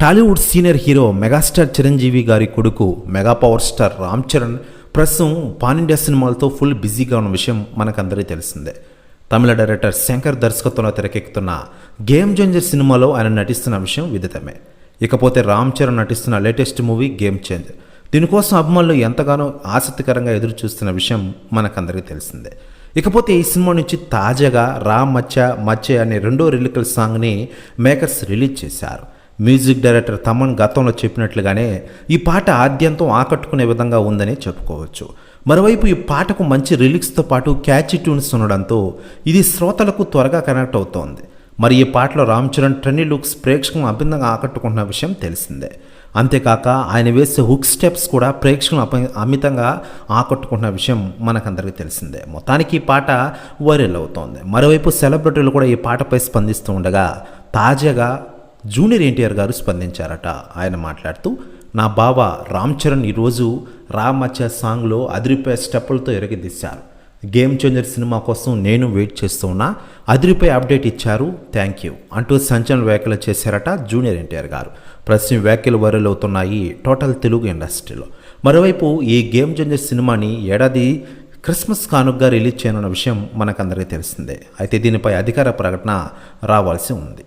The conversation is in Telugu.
Tollywood senior hero megastar Chiranjeevi గారి కొడుకు mega power star Ram Charan ప్రస్తుతం పాన్ ఇండియా సినిమాలతో ఫుల్ బిజీగా ఉన్న విషయం మనకందరికీ తెలిసిందే. తమిళ డైరెక్టర్ శంకర్ దర్శకత్వంలో తెరకెక్కుతున్న గేమ్ చేంజర్ సినిమాలో ఆయన నటిస్తున్న విషయం విదితమే. ఇకపోతే రామ్ చరణ్ నటిస్తున్న లేటెస్ట్ మూవీ గేమ్ చేంజర్ దీనికోసం అభిమానులు ఎంతగానో ఆసక్తికరంగా ఎదురు చూస్తున్న విషయం మనకందరికీ తెలిసిందే. ఇకపోతే ఈ సినిమా నుంచి తాజాగా రామ్ మచ్చ మచ్చ అనే రెండో రిలికల్ సాంగ్ని మేకర్స్ రిలీజ్ చేశారు. మ్యూజిక్ డైరెక్టర్ తమన్ గతంలో చెప్పినట్లుగానే ఈ పాట ఆద్యంతం ఆకట్టుకునే విధంగా ఉందని చెప్పుకోవచ్చు. మరోవైపు ఈ పాటకు మంచి రిలిక్స్తో పాటు క్యాచి ట్యూన్స్ ఉండడంతో ఇది శ్రోతలకు త్వరగా కనెక్ట్ అవుతోంది. మరి ఈ పాటలో రామ్ చరణ్ ట్రెండీ లుక్స్ ప్రేక్షకులను అభిన్నంగా ఆకట్టుకుంటున్న విషయం తెలిసిందే. అంతేకాక ఆయన వేసే హుక్ స్టెప్స్ కూడా ప్రేక్షకులను అప అమితంగా ఆకట్టుకుంటున్న విషయం మనకందరికీ తెలిసిందే. మొత్తానికి ఈ పాట వైరల్ అవుతోంది. మరోవైపు సెలబ్రిటీలు కూడా ఈ పాటపై స్పందిస్తూ ఉండగా తాజాగా జూనియర్ ఎన్టీఆర్ గారు స్పందించారట. ఆయన మాట్లాడుతూ నా బావ రామ్ చరణ్ ఈరోజు రామచ్చ సాంగ్లో అదిరిపోయే స్టెప్పులతో ఎరగదీశారు గేమ్ చేంజర్ సినిమా కోసం నేను వెయిట్ చేస్తూ ఉన్నా అదిరిపోయి అప్డేట్ ఇచ్చారు థ్యాంక్ యూ అంటూ సంచలన వ్యాఖ్యలు చేశారట జూనియర్ ఎన్టీఆర్ గారు. ప్రస్తుతం వ్యాఖ్యలు వైరల్ అవుతున్నాయి టోటల్ తెలుగు ఇండస్ట్రీలో. మరోవైపు ఈ గేమ్ చేంజర్ సినిమాని ఏడాది క్రిస్మస్ కానుగ్గా రిలీజ్ చేయనున్న విషయం మనకందరికీ తెలిసిందే. అయితే దీనిపై అధికార ప్రకటన రావాల్సి ఉంది.